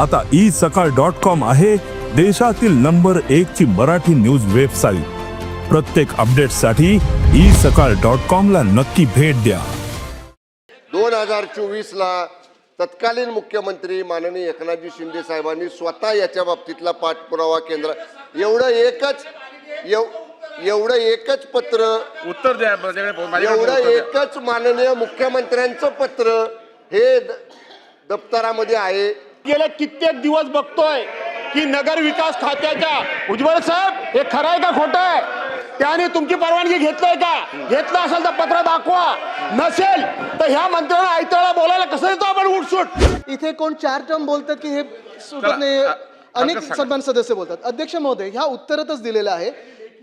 आता ई सकाळ dot com आहे देशातील नंबर एक ची मराठी न्यूज वेबसाईट. प्रत्येक अपडेटसाठी ई सकाळ डॉट कॉम ला नक्की भेट द्या. दोन हजार चोवीसला तत्कालीन मुख्यमंत्री माननीय एकनाथजी शिंदे साहेबांनी स्वतः याच्या बाबतीतला पाठपुरावा केंद्र एवढं एकच एव- एवढं एकच पत्र उत्तर द्या एवढं. एकच माननीय मुख्यमंत्र्यांचं पत्र हे द- दप्तरामध्ये आहे. गेले कित्येक दिवस बघतोय की नगर विकास खात्याच्या उज्ज्वल साहेब हे खरं आहे का खोटं आहे त्याने तुमची परवानगी घेतलंय का? घेतलं असेल तर पत्र दाखवा. नसेल तर ह्या मंत्र्यांना आयत्याला बोलायला कसं देतो आपण उठसूट? इथे कोण चार टर्म बोलतं की हे सुटत नाही अ- अनेक. सन्मान सदस्य बोलतात. अध्यक्ष महोदय ह्या उत्तरातच दिलेलं आहे.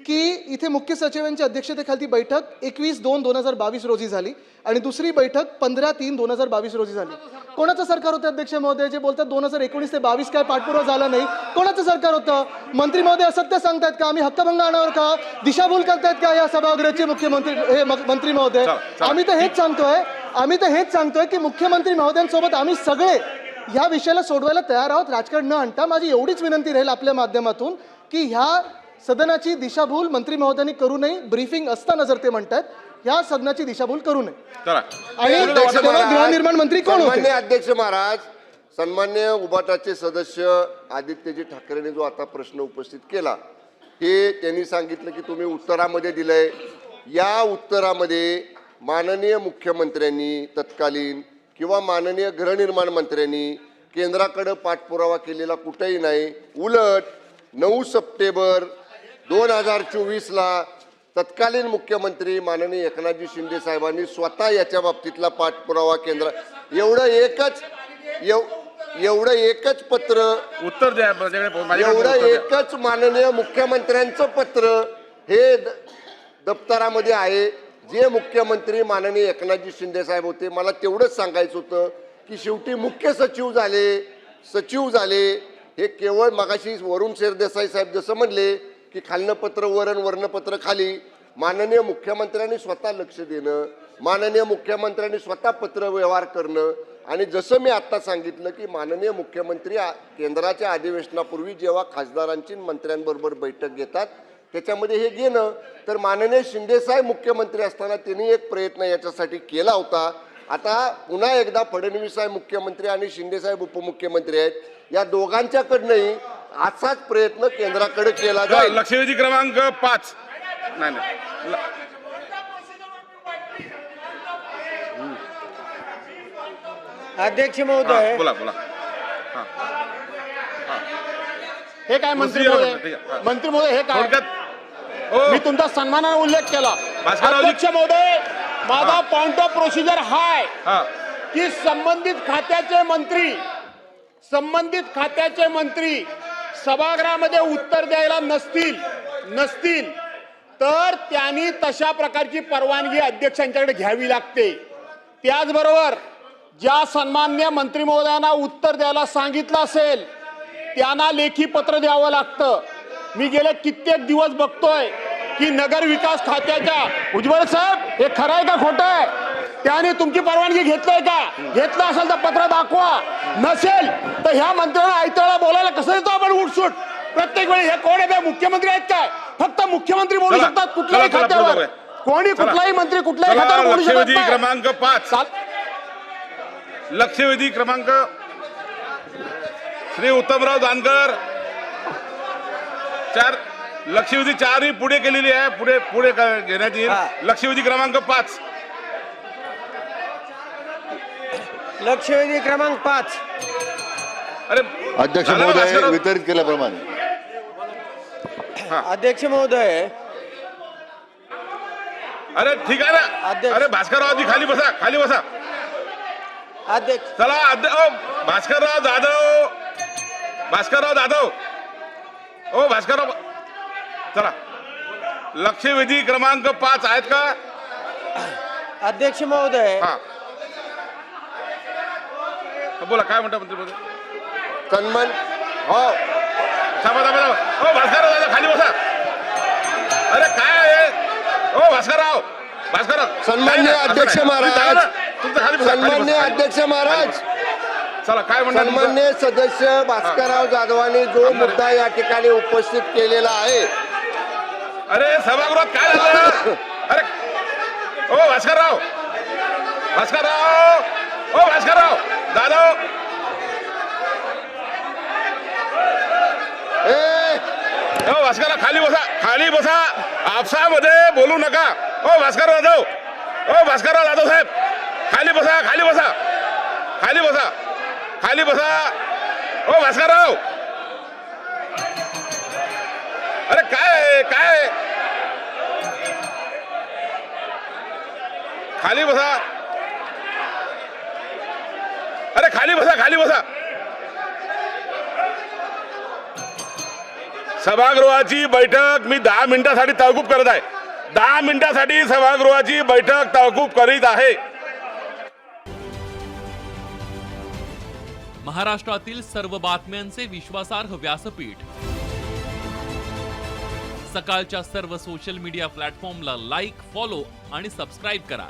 की इथे मुख्य सचिवांच्या अध्यक्षतेखाली बैठक एकवीस दोन दोन हजार बावीस रोजी झाली आणि दुसरी बैठक पंधरा तीन दोन हजार बावीस रोजी झाली. कोणाचं सरकार होतं अध्यक्ष महोदय? जे बोलतात दोन हजार एकोणीस ते बावीस काय पाठपुरावा झाला नाही. कोणाचं सरकार होतं? मंत्री महोदय असत्य सांगतायत का? आम्ही हक्कभंग आणणार का? दिशाभूल करतायत का या सभागृहाचे मुख्यमंत्री हे मंत्री महोदय. आम्ही तर हेच सांगतोय आम्ही तर हेच सांगतोय की मुख्यमंत्री महोदयांसोबत आम्ही सगळे ह्या विषयाला सोडवायला तयार आहोत. राजकारण न आणता माझी एवढीच विनंती राहील आपल्या माध्यमातून की ह्या सदनाची दिशाभूल मंत्री महोदयांनी करू नये. ब्रीफिंग असताना जर ते म्हणतात ह्या सदनाची दिशाभूल करू नये. आणि अध्यक्ष तेव्हा महाराज, गृहनिर्माण मंत्री कोण सन्मान्य होते अध्यक्ष महाराज सन्मान्य उबाटाचे सदस्य आदित्यजी ठाकरेंनी जो आता प्रश्न उपस्थित केला हे त्यांनी सांगितलं की तुम्ही उत्तरामध्ये दिलंय. या उत्तरामध्ये माननीय मुख्यमंत्र्यांनी तत्कालीन किंवा माननीय गृहनिर्माण मंत्र्यांनी केंद्राकडे पाठपुरावा केलेला कुठेही नाही. उलट नऊ सप्टेंबर दोन हजार चोवीसला तत्कालीन मुख्यमंत्री माननीय एकनाथजी शिंदे साहेबांनी स्वतः याच्या बाबतीतला पाठपुरावा केंद्र एवढं एकच एव- एवढं एकच पत्र उत्तर द्या एवढं. एकच माननीय मुख्यमंत्र्यांचं पत्र हे दप्तरामध्ये आहे जे मुख्यमंत्री माननीय एकनाथजी शिंदे साहेब होते मला तेवढंच सांगायचं होतं की शेवटी मुख्य सचिव झाले सचिव झाले हे केवळ मगाशी वरुण शेरदेसाई साहेब जसं म्हणले की खालनं पत्र वरण वर्णपत्र खाली. माननीय मुख्यमंत्र्यांनी स्वतः लक्ष देणं माननीय मुख्यमंत्र्यांनी स्वतः पत्र व्यवहार करणं आणि जसं मी आत्ता सांगितलं की माननीय मुख्यमंत्री केंद्राच्या अधिवेशनापूर्वी जेव्हा खासदारांची मंत्र्यांबरोबर बैठक घेतात त्याच्यामध्ये हे घेणं तर माननीय शिंदेसाहेब मुख्यमंत्री असताना त्यांनी एक प्रयत्न याच्यासाठी केला होता. आता पुन्हा एकदा फडणवीस साहेब मुख्यमंत्री आणि शिंदेसाहेब उपमुख्यमंत्री आहेत. या दोघांच्याकडनंही असाच प्रयत्न केंद्राकडे केला चला, जाईल. लक्षवेधी क्रमांक पाच. नाही अध्यक्ष हा, महोदय बोला बोला. हे. काय मंत्री महोदय. हा. मंत्री महोदय हे काय? हो. मी तुमचा सन्मानाने उल्लेख केला. अध्यक्ष महोदय माझा पॉइंट ऑफ प्रोसिजर हाय. हा. की संबंधित खात्याचे मंत्री संबंधित खात्याचे मंत्री सभागृहामध्ये उत्तर द्यायला नसतील नसतील तर त्यांनी तशा प्रकारची परवानगी अध्यक्षांच्याकडे घ्यावी लागते. त्याचबरोबर ज्या सन्मान्य मंत्री महोदयांना उत्तर द्यायला सांगितलं असेल त्यांना लेखी पत्र द्यावं लागतं. मी गेले कित्येक दिवस बघतोय की नगर विकास खात्याच्या उज्ज्वल साहेब हे खरं आहे का खोटं आहे? त्याने तुमची परवानगी घेतलंय का? घेतलं असेल तर पत्र दाखवा. नसेल तर ह्या मंत्र्यांना आयत्याला बोलायला कसं देतो आपण उठसूट? प्रत्येक वेळी हे कोण आहे? मुख्यमंत्री आहेत काय? फक्त मुख्यमंत्री बोलू शकतात कुठल्याही खात्यावर. कोणी. कुठलाही मंत्री कुठल्याही खात्यावर बोलू शकत लक्षवेधी नाही. क्रमांक पाच. लक्षवेधी क्रमांक श्री उत्तमराव जानकर. चार लक्षवेधी चारही पुढे केलेली आहे. पुढे पुढे घेण्यात हा. येईल लक्षवेधी क्रमांक पाच. लक्षवेधी क्रमांक पाच. अरे अध्यक्ष महोदय भास्करराव? वितरित केल्याप्रमाणे. अध्यक्ष महोदय. अरे ठीक आहे ना. अध्यक्ष. अरे भास्कररावजी खाली बसा खाली बसा. अध्यक्ष चला अध्य- ओ, भास्करराव जाधव. भास्करराव जाधव. ओ भास्करराव चला. लक्षवेधी क्रमांक पाच आहेत का? अध्यक्ष महोदय. हा. बोला काय म्हणता मंत्री? सन्मान हो. थांबा थांबा थांबा. ओ भास्करराव दादा खाली बसा. अरे काय आहे? ओ भास्करराव. भास्करराव. सन्मान्य नाही, अध्यक्ष. तुम्ही महाराज. जागा ना. तुमचं खाली बसा, खाली बसा, सन्मान्य खाली बसा. अध्यक्ष महाराज चला काय म्हणणार तुमचं? सन्मान्य सदस्य भास्करराव जाधवांनी जो मुद्दा या ठिकाणी उपस्थित केलेला आहे. अरे सभागृहात काय झालं? अरे ओ भास्करराव. भास्करराव. ओ भास्करराव जाधव ओ भास्करराव खाली बसा खाली बसा. आपसामध्ये बोलू नका. ओ भास्कर जाधव. ओ भास्करराव जाधव साहेब. खाली बसा खाली बसा. खाली बसा. खाली बसा. ओ भास्करराव. अरे काय? काय? खाली बसा. अरे खाली बसा खाली बसा. सभागृहाची बैठक मी दहा मिनिटासाठी तहकूब करत आहे. दहा मिनिटासाठी सभागृहाची बैठक तहकूब करीत आहे. महाराष्ट्रातील सर्व बातम्यांचे विश्वासार्ह व्यासपीठ. सकाळच्या सर्व सोशल मीडिया प्लॅटफॉर्मला लाईक फॉलो आणि सबस्क्राईब करा.